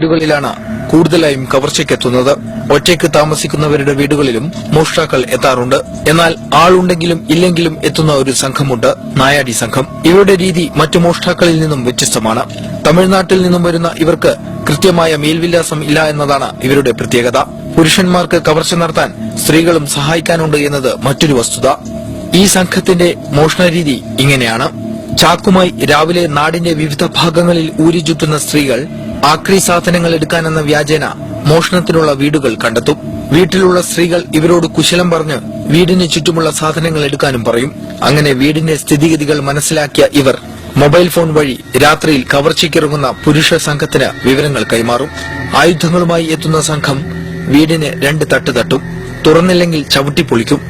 വീടുകളിലാണ് കൂടുതലായും കവർച്ചയ്ക്കെത്തുന്നത് ഒറ്റയ്ക്ക് താമസിക്കുന്നവരുടെ വീടുകളിലും മോഷ്ടാക്കൾ എത്താറുണ്ട്. എന്നാൽ ആളുണ്ടെങ്കിലും ഇല്ലെങ്കിലും എത്തുന്ന ഒരു സംഘമുണ്ട് നായാടി സംഘം. ഇവരുടെ രീതി മറ്റു മോഷ്ടാക്കളിൽ നിന്നും വ്യത്യസ്തമാണ്. തമിഴ്നാട്ടിൽ നിന്നും വരുന്ന ഇവർക്ക് കൃത്യമായ മേൽവിലാസം ഇല്ല എന്നതാണ് ഇവരുടെ പ്രത്യേകത. പുരുഷന്മാർക്ക് കവർച്ച നടത്താൻ സ്ത്രീകളും സഹായിക്കാനുണ്ട് എന്നത് മറ്റൊരു വസ്തുത. ഈ സംഘത്തിന്റെ മോഷണരീതി ഇങ്ങനെയാണ്. ചാക്കുമായി രാവിലെ നാടിന്റെ വിവിധ ഭാഗങ്ങളിൽ ഊരിചുറ്റുന്ന സ്ത്രീകൾ ആക്രി സാധനങ്ങൾ എടുക്കാനെന്ന വ്യാജേന മോഷണത്തിനുള്ള വീടുകൾ കണ്ടെത്തും. വീട്ടിലുള്ള സ്ത്രീകൾ ഇവരോട് കുശലം പറഞ്ഞ് വീടിന് ചുറ്റുമുള്ള സാധനങ്ങൾ എടുക്കാനും പറയും. അങ്ങനെ വീടിന്റെ സ്ഥിതിഗതികൾ മനസ്സിലാക്കിയ ഇവർ മൊബൈൽ ഫോൺ വഴി രാത്രിയിൽ കവർച്ചയ്ക്കിറങ്ങുന്ന പുരുഷ സംഘത്തിന് വിവരങ്ങൾ കൈമാറും. ആയുധങ്ങളുമായി എത്തുന്ന സംഘം വീടിന് രണ്ട് തട്ട് തട്ടും തുറന്നില്ലെങ്കിൽ ചവിട്ടിപ്പൊളിക്കും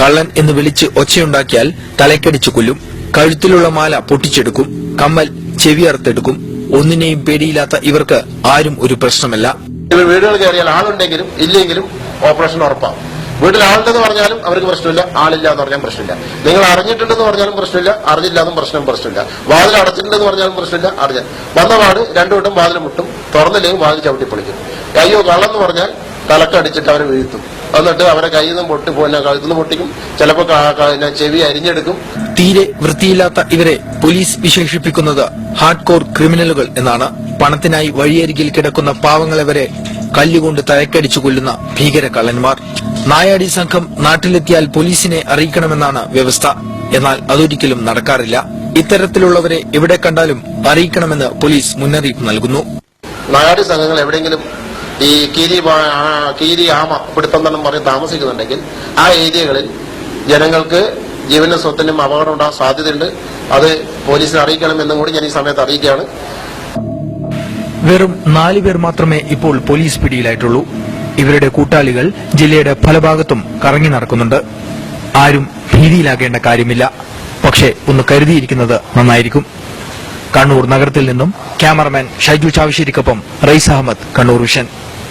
കള്ളൻ എന്ന് വിളിച്ച് ഒച്ചയുണ്ടാക്കിയാൽ തലക്കടിച്ചു കൊല്ലും. കഴുത്തിലുള്ള മാല പൊട്ടിച്ചെടുക്കും. കമ്മൽ ചെവിയറുത്തെടുക്കും ഒന്നിനെയും പേടിയില്ലാത്ത ഇവർക്ക് ആരും ഒരു പ്രശ്നമല്ല. വീടുകൾ കയറിയാൽ ആളുണ്ടെങ്കിലും ഇല്ലെങ്കിലും ഓപ്പറേഷൻ ഉറപ്പാണ് വീട്ടിൽ ആളുണ്ടെന്ന് പറഞ്ഞാലും അവർക്ക് പ്രശ്നമില്ല ആളില്ല എന്ന് പറഞ്ഞാൽ പ്രശ്നമില്ല. നിങ്ങൾ അറിഞ്ഞിട്ടുണ്ടെന്ന് പറഞ്ഞാലും പ്രശ്നമില്ല അറിഞ്ഞില്ലാന്നും പ്രശ്നം പ്രശ്നമില്ല. വാതിൽ അടച്ചിട്ടുണ്ടെന്ന് പറഞ്ഞാലും പ്രശ്നമില്ല അറിഞ്ഞ വന്ന പാട് രണ്ടു വട്ടം വാതിൽ മുട്ടും തുറന്നില്ലെങ്കിൽ വാതിൽ ചവിട്ടി പൊളിക്കും. അയ്യോ കള്ളെന്ന് പറഞ്ഞാൽ തലക്കടിച്ചിട്ട് അവരെ വീഴ്ത്തും. എന്നിട്ട് അവരെ കയ്യിൽ നിന്നും പൊട്ടി പിന്നെ കഴുത്തുനിന്ന് പൊട്ടിക്കും. ചിലപ്പോൾ ചെവി അരിഞ്ഞെടുക്കും. തീരെ വൃത്തിയില്ലാത്ത ഇവരെ പോലീസ് വിശേഷിപ്പിക്കുന്നത് ഹാർഡ് കോർ ക്രിമിനലുകൾ എന്നാണ് പണത്തിനായി വഴിയരികിൽ കിടക്കുന്ന പാവങ്ങളെ വരെ കല്ലുകൊണ്ട് തലക്കടിച്ചു കൊല്ലുന്ന ഭീകര കള്ളന്മാർ നായാടി സംഘം നാട്ടിലെത്തിയാൽ പോലീസിനെ അറിയിക്കണമെന്നാണ് വ്യവസ്ഥ. എന്നാൽ അതൊരിക്കലും നടക്കാറില്ല. ഇത്തരത്തിലുള്ളവരെ എവിടെ കണ്ടാലും അറിയിക്കണമെന്ന് പോലീസ് മുന്നറിയിപ്പ് നൽകുന്നു. നായാടി സംഘങ്ങൾ എവിടെയെങ്കിലും ഈ കീരി കീരി ആമ പിടുത്തം പറഞ്ഞ് താമസിക്കുന്നുണ്ടെങ്കിൽ ആ ഏരിയകളിൽ ജനങ്ങൾക്ക് ജീവനും സ്വത്തിനും അപകടം ഉണ്ടാകാൻ സാധ്യതയുണ്ട്. അത് പോലീസിനെ അറിയിക്കണമെന്നും കൂടി ഞാൻ ഈ സമയത്ത് അറിയിക്കുകയാണ്. വെറും നാല് പേർ മാത്രമേ ഇപ്പോൾ പോലീസ് പിടിയിലായിട്ടുള്ളൂ. ഇവരുടെ കൂട്ടാളികൾ ജില്ലയുടെ പല ഭാഗത്തും കറങ്ങി നടക്കുന്നുണ്ട്. ആരും ഭീതിയിലാകേണ്ട കാര്യമില്ല. പക്ഷേ ഒന്ന് കരുതിയിരിക്കുന്നത് നന്നായിരിക്കും. കണ്ണൂർ നഗരത്തിൽ നിന്നും ക്യാമറമാൻ ഷൈജു ചാവശ്ശേരിക്കൊപ്പം റൈസ് അഹമ്മദ് കണ്ണൂർ വിഷൻ.